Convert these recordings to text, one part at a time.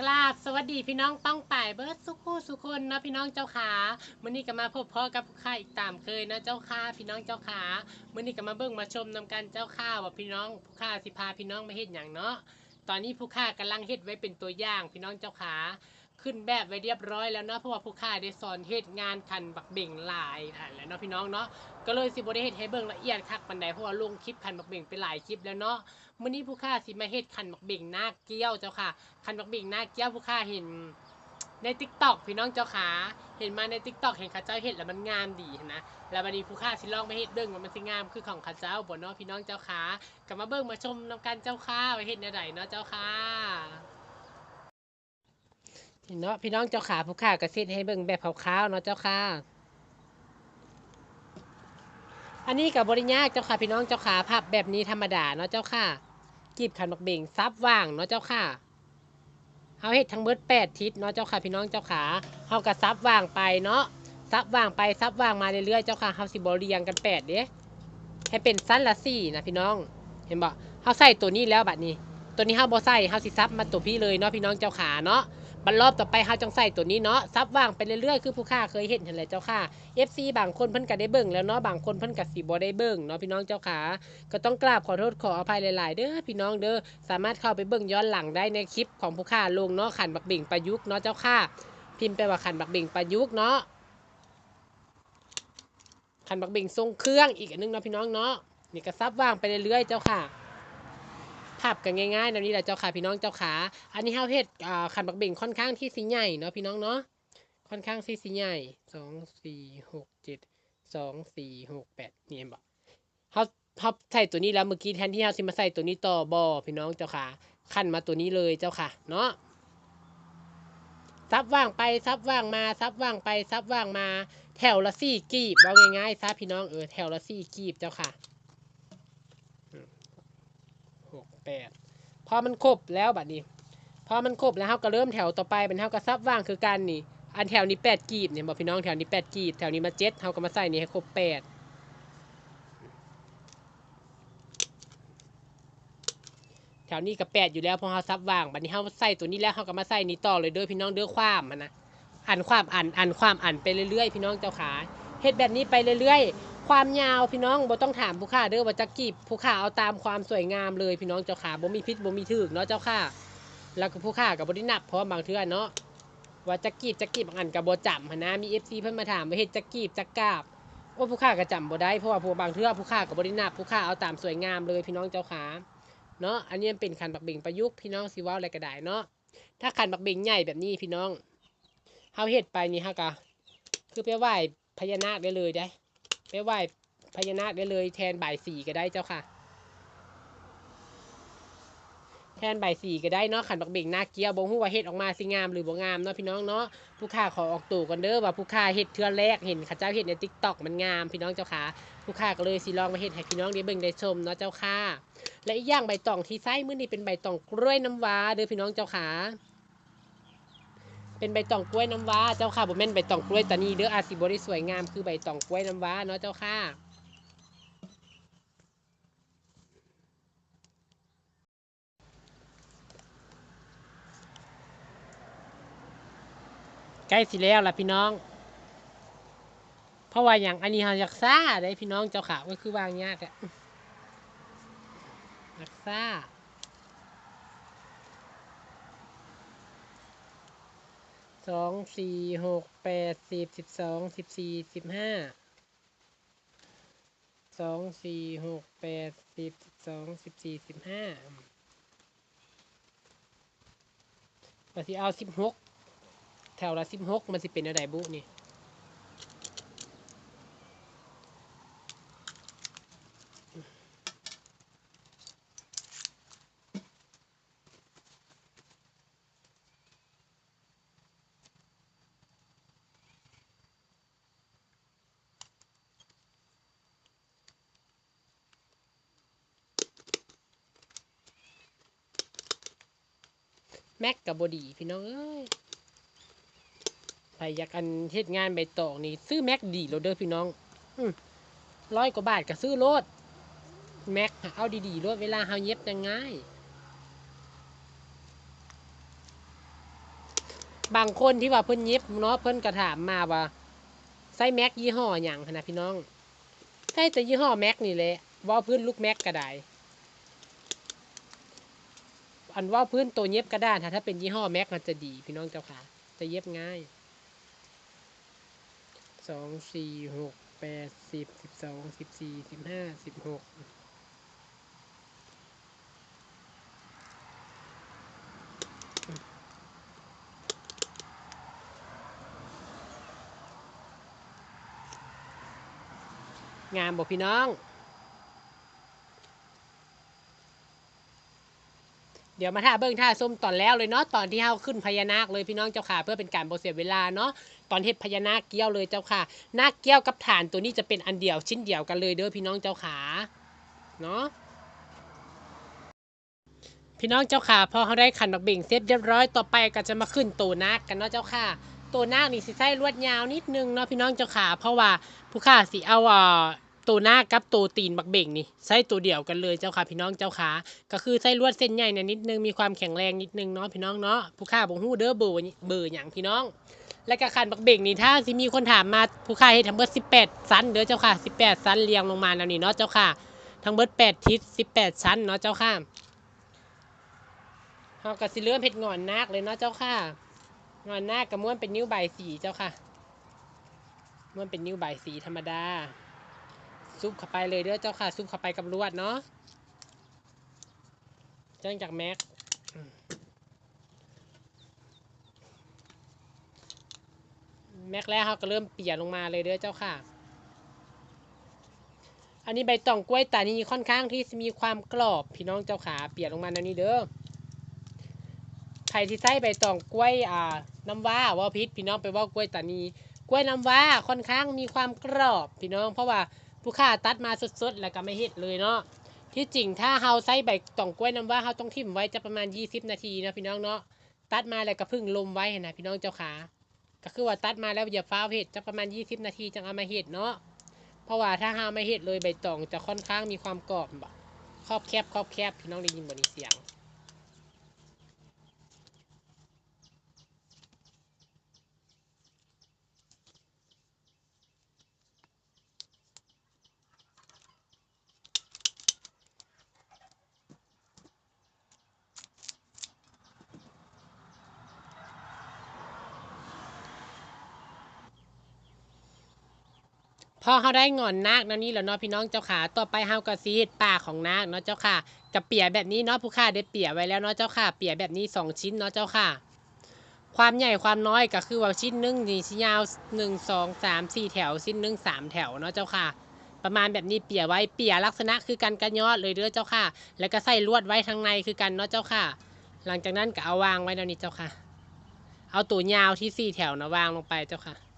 กราบสวัสดีพี่น้องต้องป่ายเบิร์ดสุขูสุคนนะพี่น้องเจ้าขามื่อนี้ก็มาพบพ่อกับผู้ข้าอีกตามเคยนะเจ้าขาพี่น้องเจ้าขามื่อนี้ก็มาเบิ่งมาชมนำกันเจ้าข้าว่าพี่น้องผู้ข้าสิพาพี่น้องมาเฮ็ดอย่างเนาะตอนนี้ผู้ข้ากำลังเฮ็ดไว้เป็นตัวอย่างพี่น้องเจ้าขา ขึ้นแบบไว้เรียบร้อยแล้วเนาะเพราะว่าผู้ข้าได้สอนเฮ็ดงานคันบักเบ่งหลายอะแล้วเนาะพี่น้องเนาะก็เลยสิบ่ได้เฮ็ดให้เบิ่งละเอียดคักปานใดเพราะว่าลงคลิปคันบักเบ่งไปหลายคลิปแล้วเนาะมื้อนี้ผู้ข้าสิมาเฮ็ดคันบักเบ่งหน้าเกี้ยวเจ้าค่ะคันบักเบ่งหน้าเกี้ยวผู้ค่าเห็นในติ๊กตอกพี่น้องเจ้าขาเห็นมาในติ๊กตอกเห็นข้าเจ้าเห็ดแล้วมันงามดีนะแล้ววันนี้ผู้ค่าสิลองไปเฮ็ดเบิ่งว่ามันสิงามคือของข้าเจ้าบ่เนาะพี่น้องเจ้าขากลับมาเบิ่งมาชมนำกันเจ้าค่ะว่าเฮ็ดแนวใดเนาะเจ้าค่ะ พี่เนาะพี่น้องเจ้าขาผู้ค่าก็เฮ็ดให้เบิ่งแบบคร่าวๆเนาะเจ้าค่ะอันนี้กับบริญากเจ้าค่ะพี่น้องเจ้าขาภาพแบบนี้ธรรมดาเนาะเจ้าค่ะกีบขันบักเบ่งซับว่างเนาะเจ้าค่ะเฮาเฮ็ดทั้งเบิดแปดทิศเนาะเจ้าค่ะพี่น้องเจ้าขาเฮาก็ซับว่างไปเนาะซับว่างไปซับว่างมาเรื่อยๆเจ้าค่ะเฮาสิบเรียงกันแปดเด้ให้เป็นสั้นละสี่นะพี่น้อง เห็นบ่เฮาใส่ตัวนี้แล้วบัดนี้ ตัวนี้เฮาบ่ใส่เฮาสิซับมาตัวพี่เลยเนาะพี่น้องเจ้าขาเนาะ บัดรอบต่อไปเฮาจังใส่ตัวนี้เนาะซับว่างไปเรื่อยๆ คือผู้ค้าเคยเห็นหั่นแหละเจ้าค่ะ FC บางคนเพิ่นก็ได้เบิ่งแล้วเนาะบางคนเพิ่นก็สิบ่ได้เบิ่งเนาะพี่น้องเจ้าขาก็ต้องกราบขอโทษขออภัยหลายๆ เด้อพี่น้องเด้อสามารถเข้าไปเบิ่งย้อนหลังได้ในคลิปของผู้ค่าลงเนาะขันบักเบ่งประยุกต์เนาะเจ้าค่ะ พิมพ์ไปว่าขันบักเบ่งประยุกต์เนาะขันบักเบ่งทรงเครื่องอีกอันนึงเนาะพี่น้องเนาะนี่ก็ซับว่างไปเรื่อยๆเจ้าค่ะ ภาพกันง่ายๆแบบนี้แหละเจ้าค่ะพี่น้องเจ้าขา อันนี้เฮาเฮ็ดอ่าขันบักเบ่งค่อนข้างที่สิใหญ่เนาะพี่น้องเนาะค่อนข้างที่สิใหญ่สองสี่หกเจ็ดสองสี่หกแปดนี่เห็นบ่เขาเขาใส่ตัวนี้แล้วเมื่อกี้แทนที่เขาสิมาใส่ตัวนี้ต่อบอพี่น้องเจ้าค่ะขั้นมาตัวนี้เลยเจ้าค่ะ เนาะซับว่างไปซับว่างมาซับว่างไปซับว่างมา แถวละสี่กีบเอาง่ายๆซะพี่น้องเออแถวละสี่กีบเจ้าค่ะอืมหก แปดพอมันครบแล้วบัดนี้ พอมันครบแล้วเขาก็เริ่มแถวต่อไปเป็นเขาก็ซับว่างคือกันนี่ อันแถวนี้แปดกีบเนี่ยบอกพี่น้องแถวนี้แปดกีบแถวนี้มาเจ็ดเขาก็มาใส่นี่ให้ครบแปดแถวนี้ก็แปดอยู่แล้วพอเขาซับว่างบัดนี้เขาใส่ตัวนี้แล้วเขาก็มาใส่นี้ต่อเลยเด้อพี่น้องเด้อความนนะอ่านความอ่านอ่านความอ่านไปเรื่อยๆ พี่น้องเจ้าขา เฮ็ดแบบนี้ไปเรื่อยๆ ความยาวพี่น้องบ่ต้องถามผู้ค่าเด้อว่าจะกีบผู้ค่าเอาตามความสวยงามเลยพี่น้องเจ้าขาบ่มีพิษบ่มีถึกเนาะเจ้าค่ะ แล้วก็ผู้ค่าก็บ่ได้นับเพราะบางเทื่อเนาะว่าจะกีบจะกีบอันก็บ่จำหั้นะมี FC เพิ่นมาถามว่าเฮ็ดจะกีบจะกาบว่าผู้ค่าก็จำบ่ได้เพราะว่าผู้บางเทื่อผู้ค่าก็บ่ได้นับผู้ค่าเอาตามสวยงามเลยพี่น้องเจ้าขาเนาะอันนี้มันเป็นขันบักเบ่งประยุกต์พี่น้องสิว่าอะไรก็ได้เนาะถ้าขันบักเบ่งใหญ่แบบนี้พี่น้องเฮาเฮ็ดไปนี่ฮะกะคือไปไหว้ พญานาคได้เลยได้ไปไหว้พญานาคได้เลยแทนบ่ายสี่ก็ได้เจ้าค่ะ แทนบ่ายสี่ก็ได้เนาะขันบักเบ่งหน้าเกี้ยวบ่ฮู้ว่าเฮ็ดออกมาสิงามหรือบ่งามเนาะพี่น้องเนาะผู้ค้าขอออกตู่กันเด้อว่าผู้ค้าเฮ็ดเทื่อแรกเห็นเขาเจ้าเฮ็ดใน TikTok มันงามพี่น้องเจ้าค่ะผู้ค้าก็เลยสิลองมาเฮ็ดให้พี่น้องได้เบิ่งได้ชมเนาะเจ้าค่ะ และอีกอย่างใบตองที่ไส้มื้อนี้เป็นใบตองกล้วยน้ำว้าเด้อพี่น้องเจ้าขา เป็นใบตองกล้วยน้ำว้าเจ้าค่ะบ่แม่นใบตองกล้วยตานีเด้ออาจสิบ่ได้สวยงามคือใบตองกล้วยน้ำว้าเนาะเจ้าค่ะใกล้สิแล้วล่ะพี่น้อง เพราะว่าอย่างอันนี้เฮาอยากซ่าได้พี่น้องเจ้าค่ะก็คือวางยากอะอักซ่า สองสี่หกแปดสิบสิบสองสิบสี่สิบห้าสองสี่หกแปดสิบสิบสองสิบสี่สิบห้าปฏิเอาสิบหกแถวละสิบหกมันสิเป็นอะไรบุนี่ ม็กกับบดีพี่น้องเอ้ยใครอยากอันเฮ็ดงานใบตองนี่ซื้อแม็กดีโรเด้อพี่น้องร้อยกว่าบาทก็ซื้อโลดแม็กเอาดีๆโลดเวลาเฮาเย็บยังง่าย บางคนที่ว่าเพิ่นเย็บเนาะเพิ่นก็ถามมาว่าใส่แม็กยี่ห้อหยังนะพี่น้องใส่แต่ยี่ห้อแม็กนี่แหละว่าพื้นลูกแม็กก็ได้ อันว่าพื้นตัวเย็บกระด้านถ้าถ้าเป็นยี่ห้อแม็กมันจะดี พี่น้องเจ้าค่ะ จะเย็บง่ายสองสี่หกแปดสิบสิบสองสิบสี่สิบห้าสิบหกงามบอกพี่น้อง เดี๋ยวมาท่าเบิ้งท่าส้มตอนแล้วเลยเนาะตอนที่เฮาขึ้นพญานาคเลยพี่น้องเจ้าค่ะ เพื่อเป็นการบ่เสียเวลาเนาะตอนเฮ็ดพญานาคเกี้ยวเลยเจ้าค่ะนาคเกี้ยวกับฐานตัวนี้จะเป็นอันเดียวชิ้นเดียวกันเลยเด้อพี่น้องเจ้าขาเนาะพี่น้องเจ้าค่ะพอเขาได้ขันบักเบ่งเสร็จเรียบร้อยต่อไปก็จะมาขึ้นตัวนาคกันเนาะเจ้าค่ะตัวนาคนี่สิใช้ลวดยาวนิดนึงเนาะพี่น้องเจ้าค่ะเพราะว่าผู้ข้าสิเอาอ่า ตัวหน้ากับตัวตีนบักเบ่งนี่ใช้ตัวเดียวกันเลยเจ้าค่ะพี่น้องเจ้าค่ะก็คือใช้ลวดเส้นใหญ่เนี่ยนิดนึงมีความแข็งแรงนิดนึงเนาะพี่น้องเนาะผู้ข้าบ่ฮู้เด้อเบอร์เบอร์หยังพี่น้อง และก็ขันบักเบ่งนี่ถ้าสิมีคนถามมาผู้ข้าเฮ็ดทั้งเบิร์ด18ชั้นเด้อเจ้าค่ะ18ชั้นเรียงลงมาแล้วนี่เนาะเจ้าค่ะทั้งเบิร์ด8ทิศ18ชั้นเนาะเจ้าค่ะเฮาก็สิเริ่มเฮ็ดงอนนาคเลยเนาะเจ้าค่ะงอนนาคก็ม้วนเป็นนิ้วใบสีเจ้าค่ะม้วนเป็นนิ้วใบสีธรรมดา ซุปเข้าไปเลยเด้อเจ้าค่ะ ซุปเข้าไปกับลวดเนาะจ้งจากแม็กแม็กแล้วเขาก็เริ่มเปลี่ยนลงมาเลยเด้อเจ้าค่ะ อันนี้ใบตองกล้วยตานีค่อนข้างที่มีความกรอบพี่น้องเจ้าขาเปลี่ยนลงมาแนวนี้เด้อใครที่ใส่ใบตองกล้วยอ่าน้ำว้าว่าพิษพี่น้องไปว่ากล้วยตานีกล้วยน้ำว้าค่อนข้างมีความกรอบพี่น้องเพราะว่า ผู้ค้าตัดมาสดๆแล้วก็ไม่เฮ็ดเลยเนาะที่จริงถ้าเฮาใส่ใบตองกล้วยน้ำว้าเฮาต้องทิ่มไว้จะประมาณ 20 นาทีนะพี่น้องเนาะตัดมาแล้วก็พึ่งลมไว้นะพี่น้องเจ้าขาก็คือว่าตัดมาแล้วอย่าฟ้าวเห็ดจะประมาณ 20 นาทีจังเอามาเห็ดเนาะเพราะว่าถ้าหาไม่เห็ดเลยใบตองจะค่อนข้างมีความกรอบบ่ครอบแคบครอบแคบพี่น้องได้ยินบ่นี้เสียง พอเขาได้งอนนาคแล้วนี่แล้วเนาะพี่น้องเจ้าขาต่อไปเฮาก็สิเฮ็ดปากของนาคเนาะเจ้าค่ะกับเปียแบบนี้เนาะผู้ค่าได้เปียไว้แล้วเนาะเจ้าค่ะเปียแบบนี้สองชิ้นเนาะเจ้าค่ะ ความใหญ่ความน้อยก็คือว่าชิ้นหนึ่งนี่สิยาวหนึ่งสองสามสี่แถวชิ้นหนึ่งสามแถวเนาะเจ้าค่ะประมาณแบบนี้เปียไว้เปียลักษณะคือกันกระยอดเลยเด้อเจ้าค่ะ แล้วก็ใส่ลวดไว้ทางในคือกันเนาะเจ้าค่ะ หลังจากนั้นก็เอาวางไว้แล้วนี่เจ้าค่ะ เอาตัวยาวที่สี่แถวนะวางลงไปเจ้าค่ะ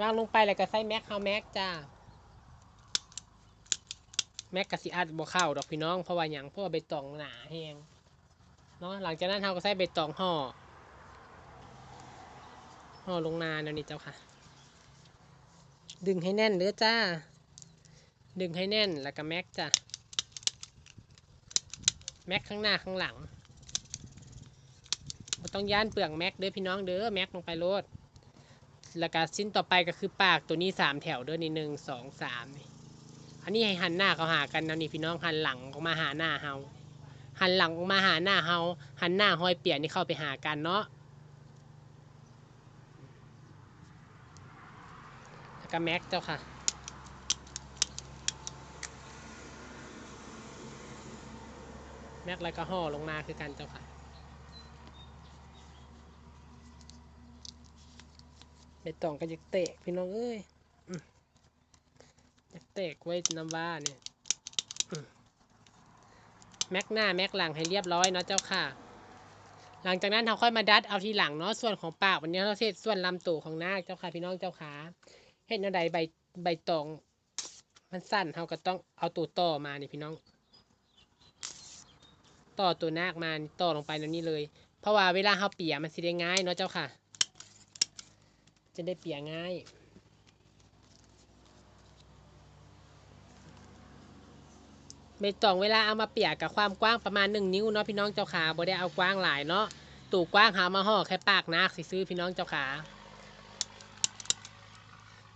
วางลงไปแล้วก็ใส่แม็กเข้าแม็กจ้า แม็กกะสิอัดบ่เข้าดอกพี่น้องเพราะว่าหยังเพราะว่าใบตองหนาแฮงเนาะหลังจากนั้นเราก็ใส่ใบตองห่อห่อลงมาแล้วนี่เจ้าค่ะ ดึงให้แน่นเด้อจ้า ดึงให้แน่นแล้วก็แม็กจ้าแม็กข้างหน้าข้างหลังต้องย่านเปลืองแม็กเด้อพี่น้องเด้อแม็กลงไปโลด แล้วก็ชิ้นต่อไปก็คือปากตัวนี้สามแถวด้วยนี่หนึ่งสองสามอันนี้ให้หันหน้าเขาหากันนะนี่พี่น้องหันหลังออกมาหาหน้าเฮาหันหลังออกมาหาหน้าเฮาหันหน้าห้อยเปียกนี่เข้าไปหากันเนาะแล้วก็แม็กเจ้าค่ะแม็กแล้วก็ห่อลงมาคือกันเจ้าค่ะ ใบตองก็อยากเตะพี่น้องเอ้ยอยากเตะไว้น้ำว่าเนี่ยแม็กหน้าแม็กหลังให้เรียบร้อยเนาะเจ้าค่ะ หลังจากนั้นเราค่อยมาดัดเอาทีหลังเนาะส่วนของปากวันนี้เราเทศส่วนลำตัวของนาคเจ้าค่ะ พี่น้องเจ้าขาเห็นอะไรใบใบตอง มันสั้นเราก็ต้องเอาตัวต่อมานี่พี่น้อง ต่อตัวนาคมาต่อลงไปตรงนี้เลย เพราะว่าเวลาเราเปียมันสิได้ง่ายเนาะเจ้าค่ะ จะได้เปียง่ายพใบตองเวลาเอามาเปียกกับความกว้างประมาณหนึ่งนิ้วเนาะพี่น้องเจ้าขาบ่ได้เอากว้างหลายเนาะตู่กว้างหามาห่อแค่ปากนักสิซื้อพี่น้องเจ้าขา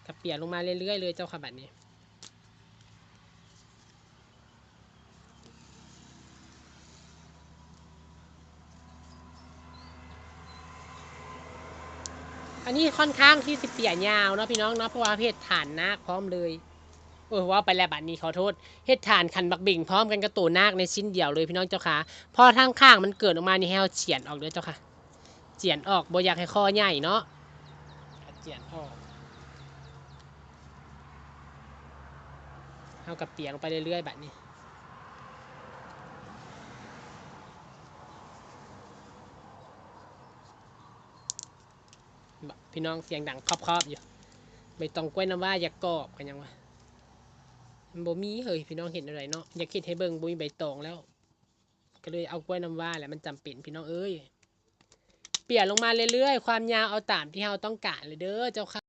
กับเปียกลงมาเรื่อยๆเลยเจ้าขาบัดนี้ อันนี้ค่อนข้างที่สิเปียยาวเนาะพี่น้องเนาะเพราะว่าเฮ็ดฐานนาคพร้อมเลยเออว่าไปแล้วบัดนี้ขอโทษเฮ็ดฐานคันบักบิ่งพร้อมกันกับตัวนาคในชิ้นเดียวเลยพี่น้องเจ้าค่ะพอทางข้างมันเกิดออกมานี่ให้เราเฉียนออกเด้อเจ้าค่ะเฉียนออกบ่อยากให้คอใหญ่เนาะเฉียนออกเอากับเปียลงไปเรื่อยๆแบบนี้ บ พี่น้องเสียงดังครอบๆอยู่ไม่ต้องกล้วยน้ำว่าอย่ากรอบกันยังวะมันบ่มีเฮ้ยพี่น้องเห็นอะไรเนาะอยากคิดให้เบิ่งบ่มีใบตองแล้ว ก็เลยเอากล้วยน้ำว่าแหละมันจำเป็นพี่น้องเอ้ยเปลี่ยนลงมาเรื่อยๆ ความยาวเอาตามที่เราต้องการเลยเด้อเจ้าค่ะ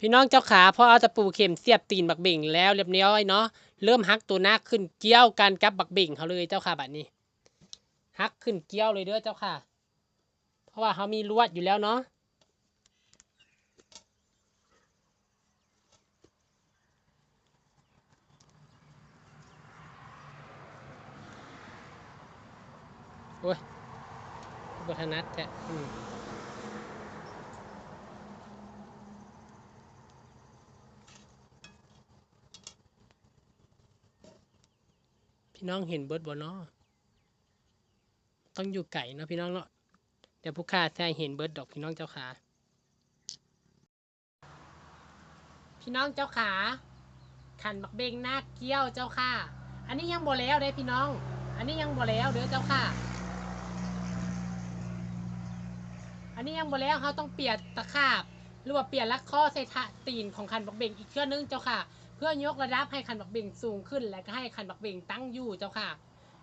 พี่น้องเจ้าขาพอเอาตะปูเข็มเสียบตีนบักเบ่งแล้วเรียบร้อยเนาะเริ่มฮักตัวหน้าขึ้นเกี้ยวกันกับบักเบ่งเขาเลยเจ้าค่ะบัดนี้ฮักขึ้นเกี้ยวเลยเด้อเจ้าค่ะ เพราะว่าเขามีลวดอยู่แล้วเนาะ โอ้ยบทนัดแท้พี่น้องเห็นเบิร์ดบ่เนาะต้องอยู่ไก่เนาะพี่น้องเนาะ เดี๋ยวผู้ค้าแท้เห็นเบิร์ดดอกพี่น้องเจ้าขา พี่น้องเจ้าขา ขันบักเบงหน้าเกี้ยวเจ้าค่ะ อันนี้ยังบ่แล้วเด้พี่น้อง อันนี้ยังบ่แล้วเด้อเจ้าค่ะ อั นนี้ยังบ่แล้วเขาต้องเปลี่ยนตะขาบ หรือว่าเปลี่ยนลักข้อใส่ทะตีนของคันบักเบงอีกเครื่องนึงเจ้าค่ะ เพื่อยกระดับให้คันบักเบงสูงขึ้น และก็ให้คันบักเบงตั้งอยู่เจ้าค่ะ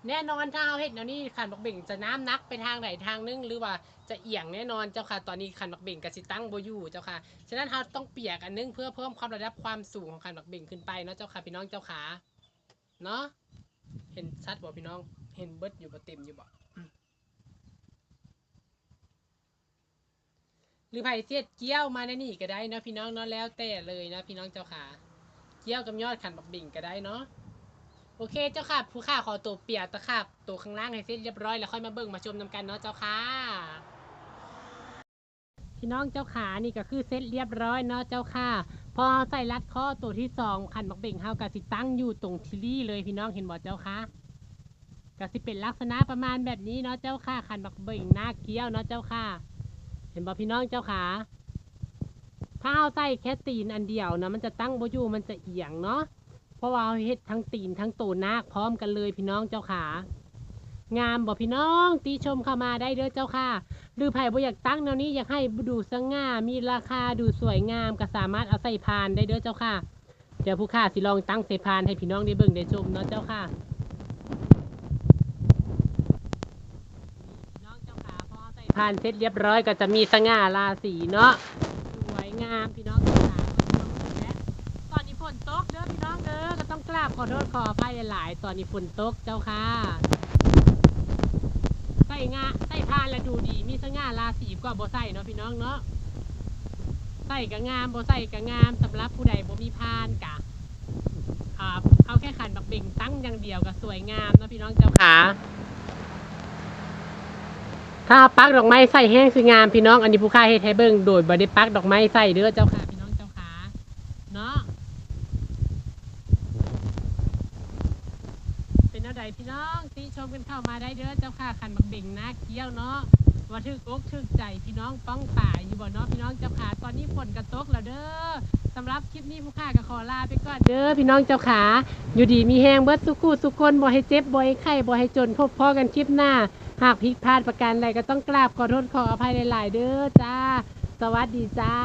แน่นอนถ้าเราเห็นแนวนี้คันบักเบงจะน้ำนักไปทางไหนทางนึงหรือว่าจะเอียงแน่นอนเจ้าค่ะ ตอนนี้คันบักเบงกสิตั้งบ่อยู่เจ้าค่ะ ฉะนั้นเราต้องเปียกอันนึงเพื่อเพิ่มความระดับความสูงของคันบักเบงขึ้นไปเนาะเจ้าค่ะพี่น้องเจ้าขาเนาะเห็นชัดบ่พี่น้อง เห็นเบิดอยู่บ่เต็มอยู่บ่อืม หรือไผ่เสียดเกี้ยวมาในนี่ก็ได้นะพี่น้องเนาะแล้วแต่เลยนะพี่น้องเจ้าขาเกี้ยวกับยอดขันบักบิ่งก็ได้เนาะโอเคเจ้าค่ะผู้ข้าขอตัวเปียกตะขาบตัวข้างล่างให้เสร็จเรียบร้อยแล้วค่อยมาเบิ่งมาชมนำกันเนาะเจ้าค่ะพี่น้องเจ้าขานี่ก็คือเสร็จเรียบร้อยเนาะเจ้าค่ะพอใส่รัดข้อตัวที่สองขันบักเบ่งเฮากะสิตั้งอยู่ตรงทิลี่เลยพี่น้องเห็นบ่เจ้าค่ะกะสิเป็นลักษณะประมาณแบบนี้เนาะเจ้าค่ะขันบักเบ่งหน้าเกี้ยวเนาะเจ้าค่ะ เห็นบ่พี่น้องเจ้าค่ะถ้าเอาใส่แค่ตีนอันเดียวนะมันจะตั้งบ่อยู่มันจะเอียงเนาะเพราะว่าเอาเฮ็ดทั้งตีนทั้งตัวนาคพร้อมกันเลยพี่น้องเจ้าค่ะงามบ่พี่น้องตีชมเข้ามาได้เด้อเจ้าค่ะ หรือไผ่บ่อยากตั้งแนวนี้อยากให้ดูสง่ามีราคาดูสวยงามก็สามารถเอาใส่พานได้เด้อเจ้าค่ะ เดี๋ยวผู้ค้าสิลองตั้งใส่พานให้พี่น้องได้เบิ่งได้ชมเนาะเจ้าค่ะพี่น้องเจ้า ค่านเสร็จเรียบร้อยก็จะมีสง่าราศีเนาะสวยงามพี่น้องเจ้าะตอนนี้ฝนตกเด้อพี่น้องเด้อก็ต้องกราบขอโทษขออภัยหลายๆตอนนี้ฝนตกเจ้าค่ะใส่งาใส่พานแล้วดูดีมีสง่าราศีกว่าบ่ใส่เนาะพี่น้องเนาะใส่กะงามบ่ใส่กะงามสำหรับผู้ใดบ่มีพานกะเอาแค่ขันบักเบ่งตั้งอย่างเดียวก็สวยงามเนาะพี่น้องเจ้าขา ถ้าปักดอกไม้ใส่แห้งสวยงามพี่น้อง อันนี้ผู้ค่าเฮ็ดให้เบิ่งโดยบ่ได้ปักดอกไม้ใส่เด้อเจ้าค่ะพี่น้องเจ้าขาเนาะเป็นอะไรพี่น้องตีชมกันเข้ามาได้เด้อเจ้าค่ะขันบักเบ่งนะเกี้ยวเนาะว่าทึกอกทึกใจพี่น้องป้องป่ายอยู่บ่เนาะพี่น้องเจ้าค่ะตอนนี้ฝนกระตกแล้วเด้อสำหรับคลิปนี้ผู้ค่าก็ขอลาไปก่อนเด้อพี่น้องเจ้าขาอยู่ดีมีแหงเบิดสุขุสุกคนบ่ให้เจ็บบ่ให้ไข้บ่ให้จนพบพ่อกันคลิปหน้า หากผิดพลาดประการใดก็ต้องกราบขอโทษขออภัยหลาย ๆ เด้อจ้า สวัสดีจ้า